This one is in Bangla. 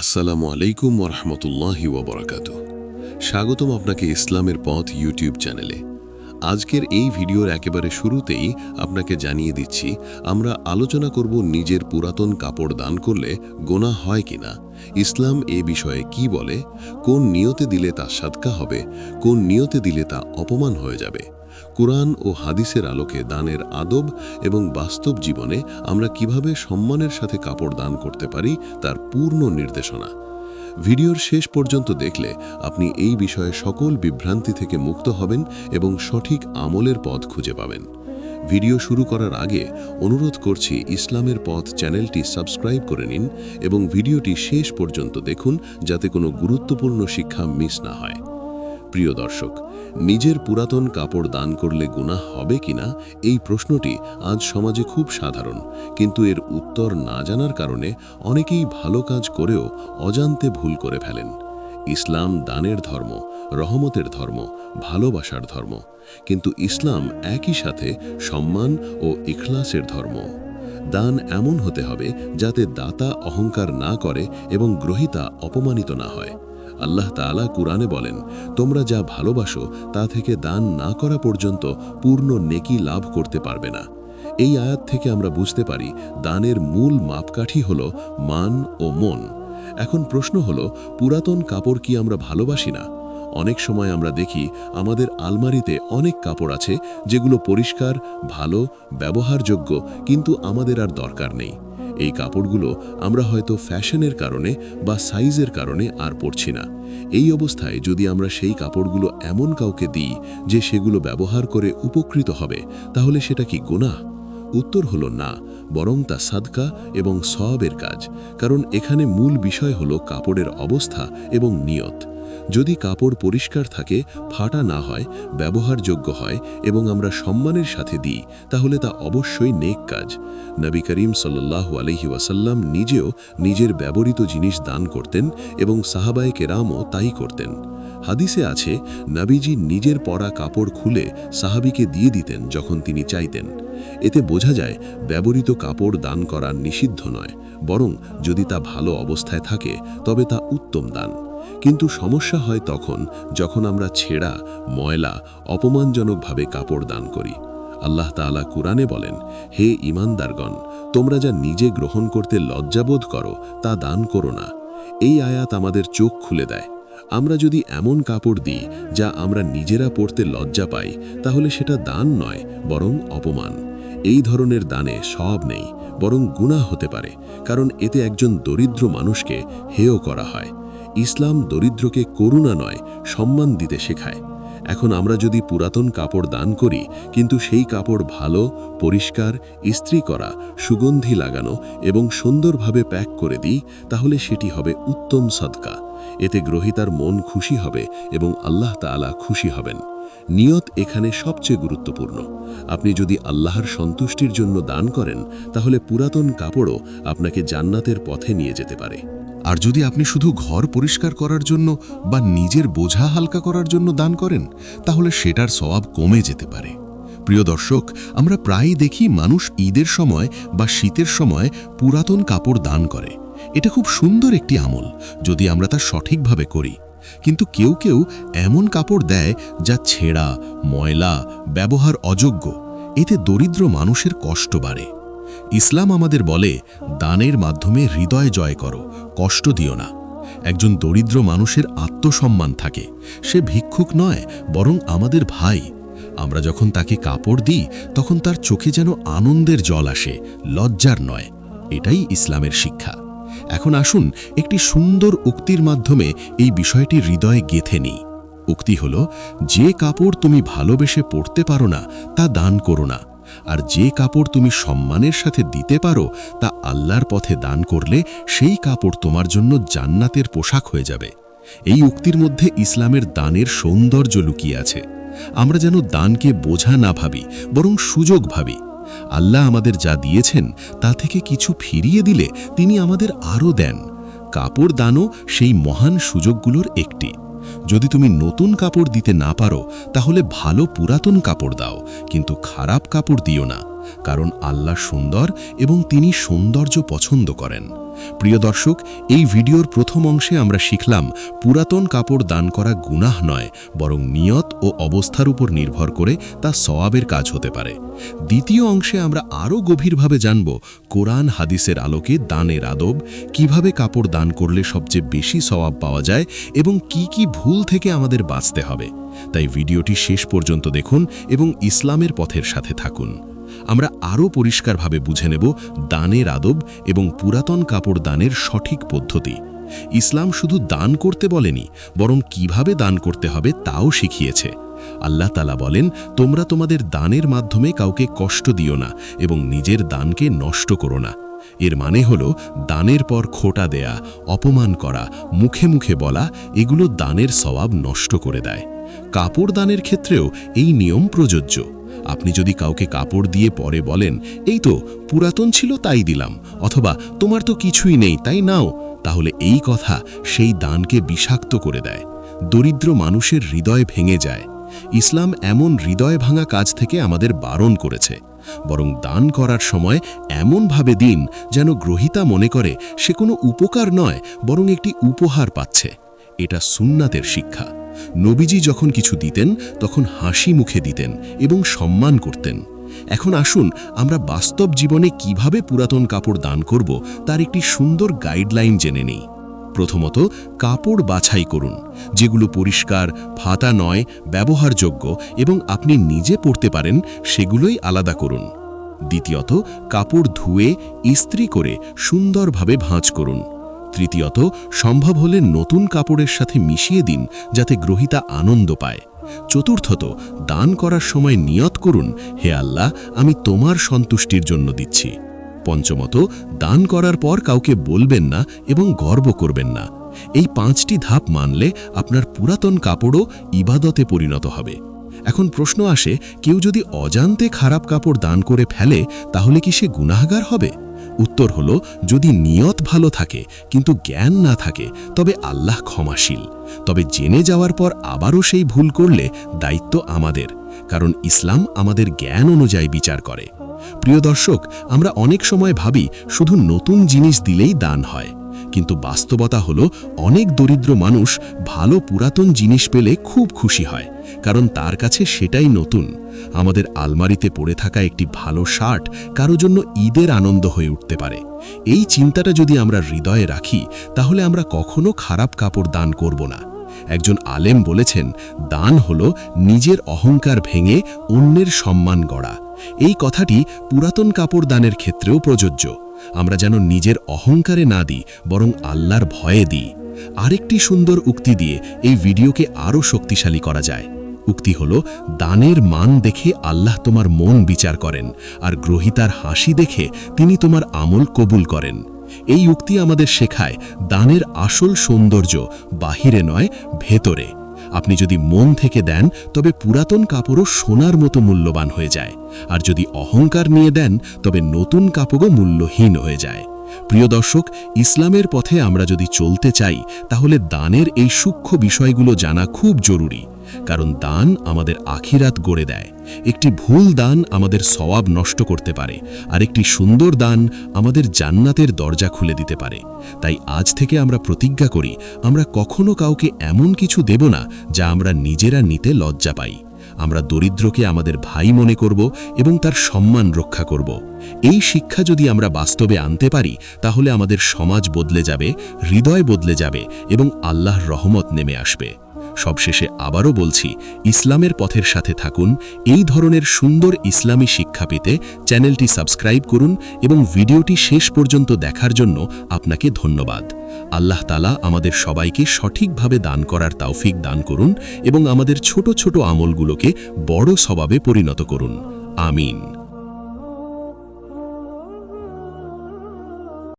আসসালামু আলাইকুম ওরহমতুল্লাহি ওবরাকাত স্বাগতম আপনাকে ইসলামের পথ ইউটিউব চ্যানেলে। আজকের এই ভিডিওর একেবারে শুরুতেই আপনাকে জানিয়ে দিচ্ছি, আমরা আলোচনা করব নিজের পুরাতন কাপড় দান করলে গোনা হয় কিনা ইসলাম এ বিষয়ে কি বলে, কোন নিয়তে দিলে তা সাদকা হবে, কোন নিয়তে দিলে তা অপমান হয়ে যাবে। কোরআন ও হাদিসের আলোকে দানের আদব এবং বাস্তব জীবনে আমরা কীভাবে সম্মানের সাথে কাপড় দান করতে পারি, তার পূর্ণ নির্দেশনা। ভিডিওর শেষ পর্যন্ত দেখলে আপনি এই বিষয়ে সকল বিভ্রান্তি থেকে মুক্ত হবেন এবং সঠিক আমলের পথ খুঁজে পাবেন। ভিডিও শুরু করার আগে অনুরোধ করছি ইসলামের পথ চ্যানেলটি সাবস্ক্রাইব করে নিন এবং ভিডিওটি শেষ পর্যন্ত দেখুন যাতে কোনো গুরুত্বপূর্ণ শিক্ষা মিস না হয়। প্রিয় দর্শক, নিজের পুরাতন কাপড় দান করলে গুনাহ হবে কিনা, এই প্রশ্নটি আজ সমাজে খুব সাধারণ। কিন্তু এর উত্তর না জানার কারণে অনেকেই ভালো কাজ করেও অজান্তে ভুল করে ফেলেন। ইসলাম দানের ধর্ম, রহমতের ধর্ম, ভালোবাসার ধর্ম। কিন্তু ইসলাম একই সাথে সম্মান ও ইখলাসের ধর্ম। দান এমন হতে হবে যাতে দাতা অহংকার না করে এবং গ্রহিতা অপমানিত না হয়। আল্লাহ তাআলা কুরআনে বলেন, তোমরা যা ভালোবাসো, তা থেকে দান না করা পর্যন্ত পূর্ণ নেকি লাভ করতে পারবে না। এই আয়াত থেকে আমরা বুঝতে পারি, দানের মূল মাপকাঠি হল মান ও মন। এখন প্রশ্ন হল, পুরাতন কাপড় কি আমরা ভালোবাসি না? অনেক সময় আমরা দেখি, আমাদের আলমারিতে অনেক কাপড় আছে, যেগুলো পরিষ্কার, ভালো, ব্যবহারযোগ্য, কিন্তু আমাদের আর দরকার নেই। এই কাপড়গুলো আমরা হয়তো ফ্যাশনের কারণে বা সাইজের কারণে আর পরছি না। এই অবস্থায় যদি আমরা সেই কাপড়গুলো এমন কাউকে দিই যে সেগুলো ব্যবহার করে উপকৃত হবে, তাহলে সেটা কি গোনা উত্তর হলো না, বরং তা সাদকা এবং সবের কাজ, কারণ এখানে মূল বিষয় হলো কাপড়ের অবস্থা এবং নিয়ত। যদি কাপড় পরিষ্কার থাকে, ফাটা না হয়, ব্যবহারযোগ্য হয় এবং আমরা সম্মানের সাথে দিই, তাহলে তা অবশ্যই নেক কাজ। নবী করিম সাল্লাহু আলহি ওয়াসাল্লাম নিজেও নিজের ব্যবহৃত জিনিস দান করতেন এবং সাহাবায় কেরামও তাই করতেন। হাদিসে আছে, নাবিজি নিজের পরা কাপড় খুলে সাহাবিকে দিয়ে দিতেন যখন তিনি চাইতেন। এতে বোঝা যায়, ব্যবহৃত কাপড় দান করা নিষিদ্ধ নয়, বরং যদি তা ভালো অবস্থায় থাকে, তবে তা উত্তম দান। কিন্তু সমস্যা হয় তখন যখন আমরা ছেঁড়া, ময়লা, অপমানজনকভাবে কাপড় দান করি। আল্লাহ তাআলা কুরআনে বলেন, হে ইমানদারগণ তোমরা যা নিজে গ্রহণ করতে লজ্জাবোধ করো, তা দান করো না। এই আয়াত আমাদের চোখ খুলে দেয়। আমরা যদি এমন কাপড় দিই, যা আমরা নিজেরা পড়তে লজ্জা পাই, তাহলে সেটা দান নয়, বরং অপমান। এই ধরনের দানে সব নেই, বরং গুণা হতে পারে, কারণ এতে একজন দরিদ্র মানুষকে হেয় করা হয়। ইসলাম দরিদ্রকে করুণা নয়, সম্মান দিতে শেখায়। এখন আমরা যদি পুরাতন কাপড় দান করি, কিন্তু সেই কাপড় ভালো, পরিষ্কার, ইস্ত্রি করা, সুগন্ধি লাগানো এবং সুন্দরভাবে প্যাক করে দিই, তাহলে সেটি হবে উত্তম সদকা। এতে গ্রহিতার মন খুশি হবে এবং আল্লাহ তাআলা খুশি হবেন। নিয়ত এখানে সবচেয়ে গুরুত্বপূর্ণ। আপনি যদি আল্লাহর সন্তুষ্টির জন্য দান করেন, তাহলে পুরাতন কাপড়ও আপনাকে জান্নাতের পথে নিয়ে যেতে পারে। আর যদি আপনি শুধু ঘর পরিষ্কার করার জন্য বা নিজের বোঝা হালকা করার জন্য দান করেন, তাহলে সেটার স্বভাব কমে যেতে পারে। প্রিয় দর্শক, আমরা প্রায়ই দেখি মানুষ ঈদের সময় বা শীতের সময় পুরাতন কাপড় দান করে। এটা খুব সুন্দর একটি আমল, যদি আমরা তা সঠিকভাবে করি। কিন্তু কেউ কেউ এমন কাপড় দেয় যা ছেঁড়া, ময়লা, ব্যবহার অযোগ্য। এতে দরিদ্র মানুষের কষ্ট বাড়ে। ইসলাম আমাদের বলে, দানের মাধ্যমে হৃদয় জয় করো, কষ্ট দিও না। একজন দরিদ্র মানুষের আত্মসম্মান থাকে। সে ভিক্ষুক নয়, বরং আমাদের ভাই। আমরা যখন তাকে কাপড় দিই, তখন তার চোখে যেন আনন্দের জল আসে, লজ্জার নয়। এটাই ইসলামের শিক্ষা। এখন আসুন একটি সুন্দর উক্তির মাধ্যমে এই বিষয়টি হৃদয়ে গেথে নিই। উক্তি হল, যে কাপড় তুমি ভালোবেসে পড়তে পারো না, তা দান করো না। আর যে কাপড় তুমি সম্মানের সাথে দিতে পারো, তা আল্লাহর পথে দান করলে সেই কাপড় তোমার জন্য জান্নাতের পোশাক হয়ে যাবে। এই উক্তির মধ্যে ইসলামের দানের সৌন্দর্য লুকিয়ে আছে। আমরা যেন দানকে বোঝা না ভাবি, বরং সুযোগ ভাবি। আল্লাহ আমাদের যা দিয়েছেন, তা থেকে কিছু ফিরিয়ে দিলে তিনি আমাদের আরও দেন। কাপড় দানও সেই মহান সুযোগগুলোর একটি। যদি তুমি নতুন কাপড় দিতে না পারো, তাহলে ভালো পুরাতন কাপড় দাও, কিন্তু খারাপ কাপড় দিও না, কারণ আল্লাহ সুন্দর এবং তিনি সৌন্দর্য পছন্দ করেন। প্রিয় দর্শক, এই ভিডিওর প্রথম অংশে আমরা শিখলাম পুরাতন কাপড় দান করা গুনাহ নয়, বরং নিয়ত ও অবস্থার উপর নির্ভর করে তা সওয়াবের কাজ হতে পারে। দ্বিতীয় অংশে আমরা আরও গভীরভাবে জানব কোরআন হাদিসের আলোকে দানের আদব, কীভাবে কাপড় দান করলে সবচেয়ে বেশি সওয়াব পাওয়া যায় এবং কি কি ভুল থেকে আমাদের বাঁচতে হবে। তাই ভিডিওটি শেষ পর্যন্ত দেখুন এবং ইসলামের পথের সাথে থাকুন। আমরা আরও পরিষ্কারভাবে বুঝে নেব দানের আদব এবং পুরাতন কাপড় দানের সঠিক পদ্ধতি। ইসলাম শুধু দান করতে বলেনি, বরং কীভাবে দান করতে হবে তাও শিখিয়েছে। আল্লাহ তালা বলেন, তোমরা তোমাদের দানের মাধ্যমে কাউকে কষ্ট দিও না এবং নিজের দানকে নষ্ট করো না। এর মানে হল, দানের পর খোটা দেয়া, অপমান করা, মুখে মুখে বলা, এগুলো দানের স্বভাব নষ্ট করে দেয়। কাপড় দানের ক্ষেত্রেও এই নিয়ম প্রযোজ্য। আপনি যদি কাউকে কাপড় দিয়ে পরে বলেন, এই তো পুরাতন ছিল তাই দিলাম, অথবা তোমার তো কিছুই নেই, তাই নাও, তাহলে এই কথা সেই দানকে বিষাক্ত করে দেয়। দরিদ্র মানুষের হৃদয় ভেঙে যায়। ইসলাম এমন হৃদয় ভাঙা কাজ থেকে আমাদের বারণ করেছে। বরং দান করার সময় এমনভাবে দিন যেন গ্রহিতা মনে করে, সে কোনো উপকার নয়, বরং একটি উপহার পাচ্ছে। এটা সুন্নাতের শিক্ষা। নবীজি যখন কিছু দিতেন, তখন হাসি মুখে দিতেন এবং সম্মান করতেন। এখন আসুন, আমরা বাস্তব জীবনে কীভাবে পুরাতন কাপড় দান করব, তার একটি সুন্দর গাইডলাইন জেনে নিই। প্রথমত, কাপড় বাছাই করুন, যেগুলো পরিষ্কার, ফাতা নয়, ব্যবহারযোগ্য এবং আপনি নিজে পরতে পারেন, সেগুলোই আলাদা করুন। দ্বিতীয়ত, কাপড় ধুয়ে, ইস্ত্রি করে সুন্দরভাবে ভাঁজ করুন। তৃতীয়ত, সম্ভব হলে নতুন কাপড়ের সাথে মিশিয়ে দিন যাতে গ্রহিতা আনন্দ পায়। চতুর্থত, দান করার সময় নিয়ত করুন, হে আল্লাহ, আমি তোমার সন্তুষ্টির জন্য দিচ্ছি। পঞ্চমত, দান করার পর কাউকে বলবেন না এবং গর্ব করবেন না। এই পাঁচটি ধাপ মানলে আপনার পুরাতন কাপড়ও ইবাদতে পরিণত হবে। এখন প্রশ্ন আসে, কেউ যদি অজান্তে খারাপ কাপড় দান করে ফেলে, তাহলে কি সে গুনাহগার হবে? উত্তর হলো, যদি নিয়ত ভালো থাকে, কিন্তু জ্ঞান না থাকে, তবে আল্লাহ ক্ষমাশীল। তবে জেনে যাওয়ার পর আবারও সেই ভুল করলে দায়িত্ব আমাদের, কারণ ইসলাম আমাদের জ্ঞান অনুযায়ী বিচার করে। প্রিয় দর্শক, আমরা অনেক সময় ভাবি, শুধু নতুন জিনিস দিলেই দান হয়। কিন্তু বাস্তবতা হলো, অনেক দরিদ্র মানুষ ভালো পুরাতন জিনিস পেলে খুব খুশি হয়, কারণ তার কাছে সেটাই নতুন। আমাদের আলমারিতে পড়ে থাকা একটি ভালো শার্ট কারও জন্য ঈদের আনন্দ হয়ে উঠতে পারে। এই চিন্তাটা যদি আমরা হৃদয়ে রাখি, তাহলে আমরা কখনো খারাপ কাপড় দান করব না। একজন আলেম বলেছেন, দান হল নিজের অহংকার ভেঙে অন্যের সম্মান গড়া। এই কথাটি পুরাতন কাপড় দানের ক্ষেত্রেও প্রযোজ্য। আমরা যেন নিজের অহংকারে না দিই, বরং আল্লাহর ভয়ে দিই। আরেকটি সুন্দর উক্তি দিয়ে এই ভিডিওকে আরও শক্তিশালী করা যায়। উক্তি হল, দানের মান দেখে আল্লাহ তোমার মন বিচার করেন, আর গ্রহিতার হাসি দেখে তিনি তোমার আমল কবুল করেন। এই উক্তি আমাদের শেখায়, দানের আসল সৌন্দর্য বাহিরে নয়, ভেতরে। আপনি যদি মন থেকে দেন, তবে পুরাতন কাপড়ও সোনার মতো মূল্যবান হয়ে যায়। আর যদি অহংকার নিয়ে দেন, তবে নতুন কাপড়ও মূল্যহীন হয়ে যায়। প্রিয় দর্শক, ইসলামের পথে আমরা যদি চলতে চাই, তাহলে দানের এই সূক্ষ্ম বিষয়গুলো জানা খুব জরুরি। কারণ দান আমাদের আখিরাত গড়ে দেয়। একটি ভুল দান আমাদের সওয়াব নষ্ট করতে পারে। আর একটি সুন্দর দান আমাদের জান্নাতের দরজা খুলে দিতে পারে। তাই আজ থেকে আমরা প্রতিজ্ঞা করি, আমরা কখনো কাউকে এমন কিছু দেব না যা আমরা নিজেরা নিতে লজ্জা পাই। আমরা দরিদ্রকে আমাদের ভাই মনে করব এবং তার সম্মান রক্ষা করব। এই শিক্ষা যদি আমরা বাস্তবে আনতে পারি, তাহলে আমাদের সমাজ বদলে যাবে, হৃদয় বদলে যাবে এবং আল্লাহর রহমত নেমে আসবে। সবশেষে আবারও বলছি, ইসলামের পথের সাথে থাকুন, এই ধরনের সুন্দর ইসলামী শিক্ষা পেতে চ্যানেলটি সাবস্ক্রাইব করুন এবং ভিডিওটি শেষ পর্যন্ত দেখার জন্য আপনাকে ধন্যবাদ। আল্লাহ তালা আমাদের সবাইকে সঠিকভাবে দান করার তাওফিক দান করুন এবং আমাদের ছোট ছোট আমলগুলোকে বড় স্বভাবে পরিণত করুন। আমিন।